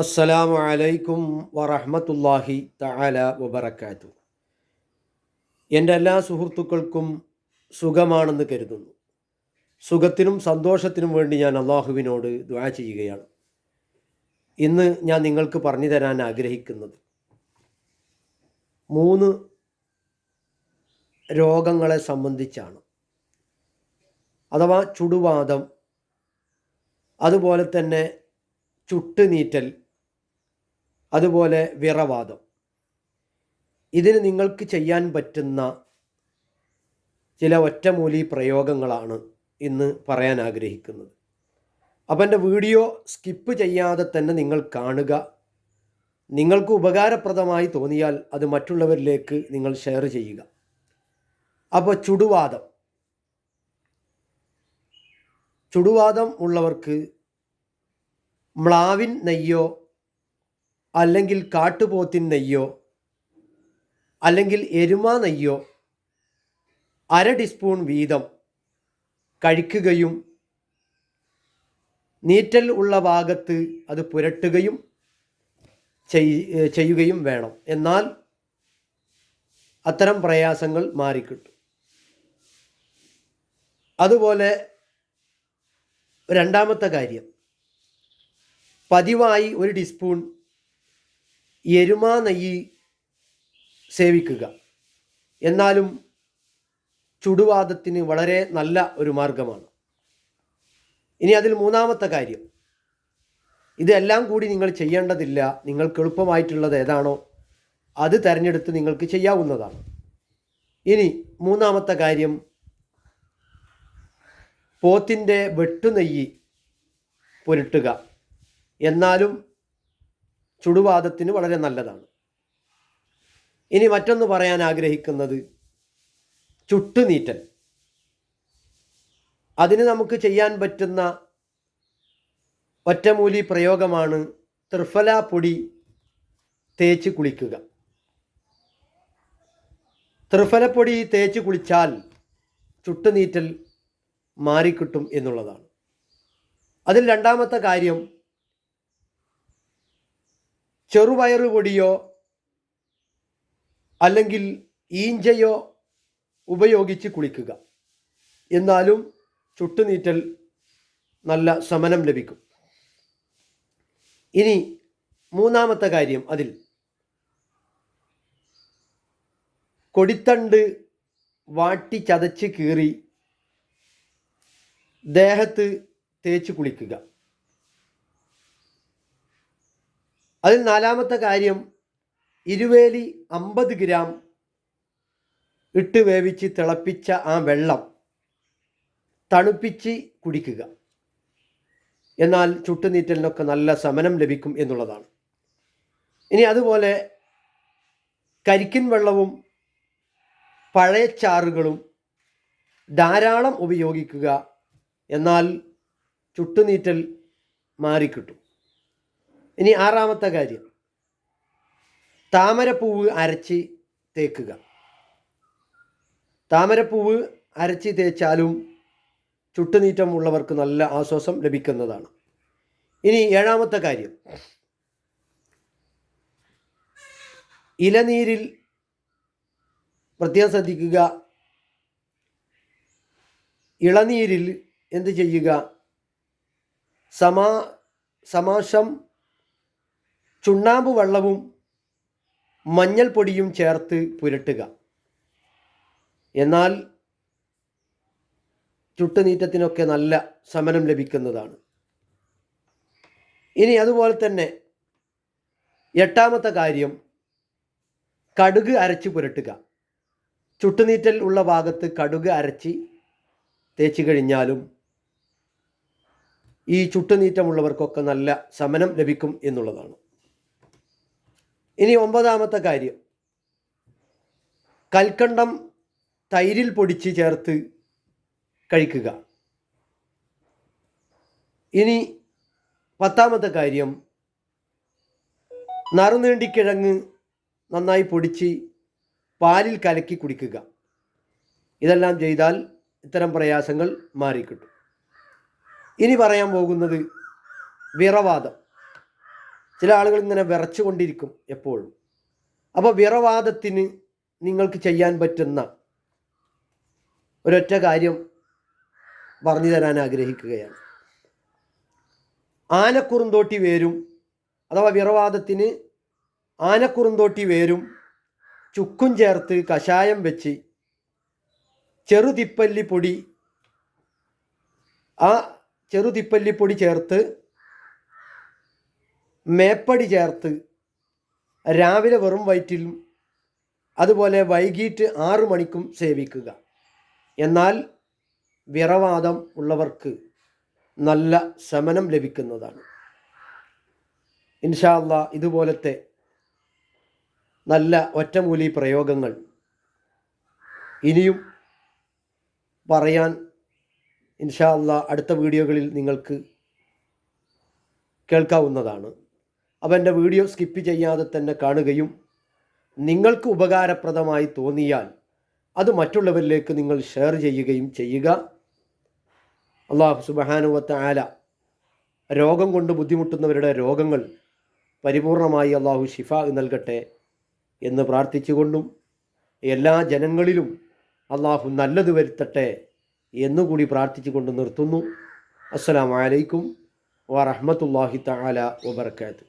അസ്സലാമു അലൈക്കും വറഹമത്തല്ലാഹി തആല വബറക്കാത്തു എന്റെ എല്ലാ സുഹൃത്തുക്കൾക്കും സുഖമാണെന്ന് കരുതുന്നു. സുഖത്തിനും സന്തോഷത്തിനും വേണ്ടി ഞാൻ അള്ളാഹുവിനോട് ദുആ ചെയ്യുകയാണ്. ഇന്ന് ഞാൻ നിങ്ങൾക്ക് പറഞ്ഞു തരാൻ ആഗ്രഹിക്കുന്നത് മൂന്ന് രോഗങ്ങളെ സംബന്ധിച്ചാണ്. അഥവാ ചുടുവാദം അതുപോലെ തന്നെ ചുട്ടുനീറ്റൽ അതുപോലെ വിറവാദം. ഇതിന് നിങ്ങൾക്ക് ചെയ്യാൻ പറ്റുന്ന ചില ഒറ്റമൂലി പ്രയോഗങ്ങളാണ് ഇന്ന് പറയാൻ ആഗ്രഹിക്കുന്നത്. അപ്പം എന്റെ വീഡിയോ സ്കിപ്പ് ചെയ്യാതെ തന്നെ നിങ്ങൾ കാണുക. നിങ്ങൾക്ക് ഉപകാരപ്രദമായി തോന്നിയാൽ അത് മറ്റുള്ളവരിലേക്ക് നിങ്ങൾ ഷെയർ ചെയ്യുക. അപ്പോൾ ചുടുവാദം. ചുടുവാദം ഉള്ളവർക്ക് മ്ലാവിൻ നെയ്യോ അല്ലെങ്കിൽ കാട്ടുപോത്തിൻ നെയ്യോ? അല്ലെങ്കിൽ എരുമ നെയ്യോ? അര ടീസ്പൂൺ വീതം കഴിക്കുകയും നീറ്റൽ ഉള്ള ഭാഗത്ത് അത് പുരട്ടുകയും ചെയ്- ചെയ്യുകയും വേണം. എന്നാൽ അത്തരം പ്രയാസങ്ങൾ മാറിക്കിട്ടും. അതുപോലെ രണ്ടാമത്തെ കാര്യം. പതിവായി ഒരു ടീസ്പൂൺ എരുമ നെയ്യ് സേവിക്കുക. എന്നാലും ചുടുവാദത്തിന് വളരെ നല്ല ഒരു മാർഗമാണ്. ഇനി അതിൽ മൂന്നാമത്തെ കാര്യം. ഇതെല്ലാം കൂടി നിങ്ങൾ ചെയ്യേണ്ടതില്ല. നിങ്ങൾക്ക് എളുപ്പമായിട്ടുള്ളത് ഏതാണോ അത് തിരഞ്ഞെടുത്ത് നിങ്ങൾക്ക് ചെയ്യാവുന്നതാണ്. ഇനി മൂന്നാമത്തെ കാര്യം. പോത്തിന്റെ വെട്ടുനെയ്യ് പുരട്ടുക. എന്നാലും ചുടുവാദത്തിന് വളരെ നല്ലതാണ്. ഇനി മറ്റൊന്ന് പറയാൻ ആഗ്രഹിക്കുന്നത് ചുട്ടുനീറ്റൽ. അതിന് നമുക്ക് ചെയ്യാൻ പറ്റുന്ന ഒറ്റമൂലി പ്രയോഗമാണ് ത്രിഫല പൊടി തേച്ച് കുളിക്കുക. ത്രിഫലപ്പൊടി തേച്ച് കുളിച്ചാൽ ചുട്ടുനീറ്റൽ മാറിക്കിട്ടും എന്നുള്ളതാണ്. അതിൽ രണ്ടാമത്തെ കാര്യം ചെറുപയറ് പൊടിയോ അല്ലെങ്കിൽ ഈഞ്ചയോ ഉപയോഗിച്ച് കുളിക്കുക. എന്നാലും ചുട്ടുനീറ്റൽ നല്ല ശമനം ലഭിക്കും. ഇനി മൂന്നാമത്തെ കാര്യം അതിൽ. കൊടിത്തണ്ട് വാട്ടി ചതച്ച് കീറി ദേഹത്ത് തേച്ച് കുളിക്കുക. അതിൽ നാലാമത്തെ കാര്യം ഇരുവേലി അമ്പത് ഗ്രാം ഇട്ട് വേവിച്ച് തിളപ്പിച്ച ആ വെള്ളം തണുപ്പിച്ച് കുടിക്കുക. എന്നാൽ ചുട്ടുനീറ്റലിനൊക്കെ നല്ല ശമനം ലഭിക്കും എന്നുള്ളതാണ്. ഇനി അതുപോലെ കരിക്കിൻ വെള്ളവും പഴയച്ചാറുകളും ധാരാളം ഉപയോഗിക്കുക. എന്നാൽ ചുട്ടുനീറ്റൽ മാറിക്കിട്ടും. ഇനി ആറാമത്തെ കാര്യം. താമരപ്പൂവ് അരച്ച് തേക്കുക. താമരപ്പൂവ് അരച്ച് തേച്ചാലും ചുട്ടുനീറ്റം ഉള്ളവർക്ക് നല്ല ആശ്വാസം ലഭിക്കുന്നതാണ്. ഇനി ഏഴാമത്തെ കാര്യം. ഇലനീരിൽ പ്രത്യേകം ശ്രദ്ധിക്കുക. ഇളനീരിൽ എന്ത് ചെയ്യുക? സമാ സമാശം ചുണ്ണാമ്പ് വെള്ളവും മഞ്ഞൾപ്പൊടിയും ചേർത്ത് പുരട്ടുക. എന്നാൽ ചുട്ടുനീറ്റത്തിനൊക്കെ നല്ല സമനം ലഭിക്കുന്നതാണ്. ഇനി അതുപോലെ തന്നെ എട്ടാമത്തെ കാര്യം കടുക് അരച്ച് പുരട്ടുക. ചുട്ടുനീറ്റൽ ഉള്ള ഭാഗത്ത് കടുക് അരച്ച് തേച്ച് കഴിഞ്ഞാലും ഈ ചുട്ടുനീറ്റമുള്ളവർക്കൊക്കെ നല്ല ശമനം ലഭിക്കും എന്നുള്ളതാണ്. ഇനി ഒമ്പതാമത്തെ കാര്യം. കൽക്കണ്ടം തൈരിൽ പൊടിച്ച് ചേർത്ത് കഴിക്കുക. ഇനി പത്താമത്തെ കാര്യം. നറുനീണ്ടിക്കിഴങ്ങ് നന്നായി പൊടിച്ച് പാലിൽ കലക്കി കുടിക്കുക. ഇതെല്ലാം ചെയ്താൽ ഇത്തരം പ്രയാസങ്ങൾ മാറിക്കിട്ടും. ഇനി പറയാൻ പോകുന്നത് വിറവാദം. ചില ആളുകൾ ഇങ്ങനെ വിറച്ചുകൊണ്ടിരിക്കും എപ്പോഴും. അപ്പോൾ വിറവാദത്തിന് നിങ്ങൾക്ക് ചെയ്യാൻ പറ്റുന്ന ഒരൊറ്റ കാര്യം പറഞ്ഞു തരാൻ ആഗ്രഹിക്കുകയാണ്. ആനക്കുറുന്തോട്ടി വേരും അഥവാ വിറവാദത്തിന് ആനക്കുറുന്തോട്ടി വേരും ചുക്കും ചേർത്ത് കഷായം വെച്ച് ചെറുതിപ്പല്ലിപ്പൊടി ആ ചെറുതിപ്പല്ലിപ്പൊടി ചേർത്ത് മേപ്പടി ചേർത്ത് രാവിലെ വെറും വയറ്റിലും അതുപോലെ വൈകിട്ട് ആറു മണിക്കും സേവിക്കുക. എന്നാൽ വിറവാദം ഉള്ളവർക്ക് നല്ല ശമനം ലഭിക്കുന്നതാണ്. ഇൻഷാല്ല ഇതുപോലത്തെ നല്ല ഒറ്റമൂലി പ്രയോഗങ്ങൾ ഇനിയും പറയാൻ ഇൻഷാല്ല അടുത്ത വീഡിയോകളിൽ നിങ്ങൾക്ക് കേൾക്കാവുന്നതാണ്. എന്റെ വീഡിയോ സ്കിപ്പ് ചെയ്യാതെ തന്നെ കാണുകയും നിങ്ങൾക്ക് ഉപകാരപ്രദമായി തോന്നിയാൽ അത് മറ്റുള്ളവരിലേക്ക് നിങ്ങൾ ഷെയർ ചെയ്യുകയും ചെയ്യുക. അള്ളാഹു സുബഹാനുവത്ത ആല രോഗം കൊണ്ട് ബുദ്ധിമുട്ടുന്നവരുടെ രോഗങ്ങൾ പരിപൂർണമായി അള്ളാഹു ഷിഫ നൽകട്ടെ എന്ന് പ്രാർത്ഥിച്ചുകൊണ്ടും എല്ലാ ജനങ്ങളിലും അള്ളാഹു നല്ലത് വരുത്തട്ടെ എന്നുകൂടി പ്രാർത്ഥിച്ചുകൊണ്ട് നിർത്തുന്നു. അസ്സലാമലൈക്കും വറഹമത്തല്ലാഹി തആല വബർക്കാത്തു